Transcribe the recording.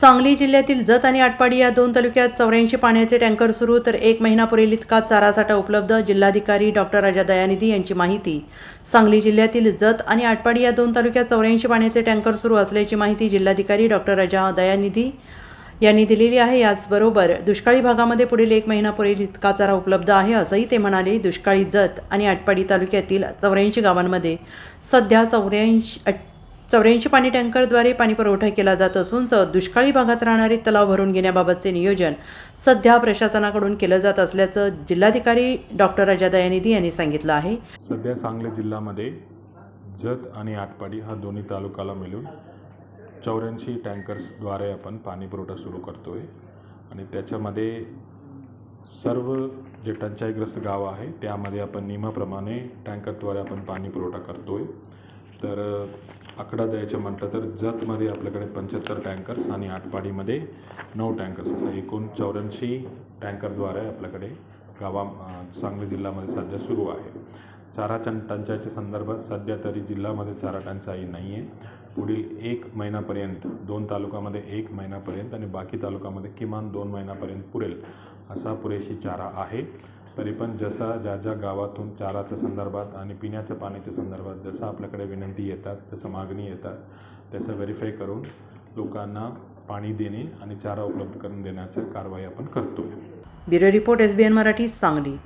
सांगली जिल्ह्यातील जत आणि आटपाडी या दोन तालुक्यात चौऱ्याऐंशी पाण्याचे टँकर सुरू तर एक महिना पुरेल इतका चारा साठा उपलब्ध जिल्हाधिकारी डॉक्टर राजा दयानिधी यांची माहिती. सांगली जिल्ह्यातील जत आणि आटपाडी या दोन तालुक्यात चौऱ्याऐंशी पाण्याचे टँकर सुरू असल्याची माहिती जिल्हाधिकारी डॉक्टर राजा दयानिधी यांनी दिलेली आहे. याचबरोबर दुष्काळी भागामध्ये पुढील एक महिना पुरेल इतका चारा उपलब्ध आहे असंही ते म्हणाले. दुष्काळी जत आणि आटपाडी तालुक्यातील चौऱ्याऐंशी गावांमध्ये सध्या चौऱ्याऐंशी अट- चौऱ्याऐंशी पाणी टँकरद्वारे पाणी पुरवठा केला जात असून च दुष्काळी भागात राहणारे तलाव भरून घेण्याबाबतचे नियोजन सध्या प्रशासनाकडून केलं जात असल्याचं जिल्हाधिकारी डॉक्टर राजा दयानिधी यांनी सांगितलं आहे. सध्या सांगली जिल्ह्यामध्ये जत आणि आटपाडी हा दोन्ही तालुक्याला मिळून चौऱ्याऐंशी टँकर्सद्वारे आपण पाणी पुरवठा सुरू करतो आहे आणि त्याच्यामध्ये सर्व जे टंचाईग्रस्त गाव आहे त्यामध्ये आपण नियमाप्रमाणे टँकरद्वारे आपण पाणी पुरवठा करतो आहे तर आकडा द्यायचं म्हटलं तर जतमध्ये आपल्याकडे पंच्याहत्तर टँकर्स आणि आटपाडीमध्ये नऊ टँकर्स असं एकूण चौऱ्याऐंशी टँकरद्वारे आपल्याकडे गावा सांगली जिल्ह्यामध्ये सध्या सुरू आहे. चारा टं टंचाईच्या संदर्भात सध्या तरी जिल्ह्यामध्ये चारा टंचाई नाही आहे पुढील एक महिन्यापर्यंत दोन तालुक्यामध्ये एक महिन्यापर्यंत आणि बाकी तालुक्यामध्ये किमान दोन महिन्यापर्यंत पुरेल असा पुरेशी चारा आहे. तरी पण जसा ज्या ज्या गावातून चाराच्या संदर्भात आणि पिण्याच्या पाण्याच्या संदर्भात जसं आपल्याकडे विनंती येतात जसं मागणी येतात त्याचं व्हेरीफाय करून लोकांना पाणी देणे आणि चारा उपलब्ध करून देण्याची कारवाई आपण करतो bureau report S B N Marathi Sangli.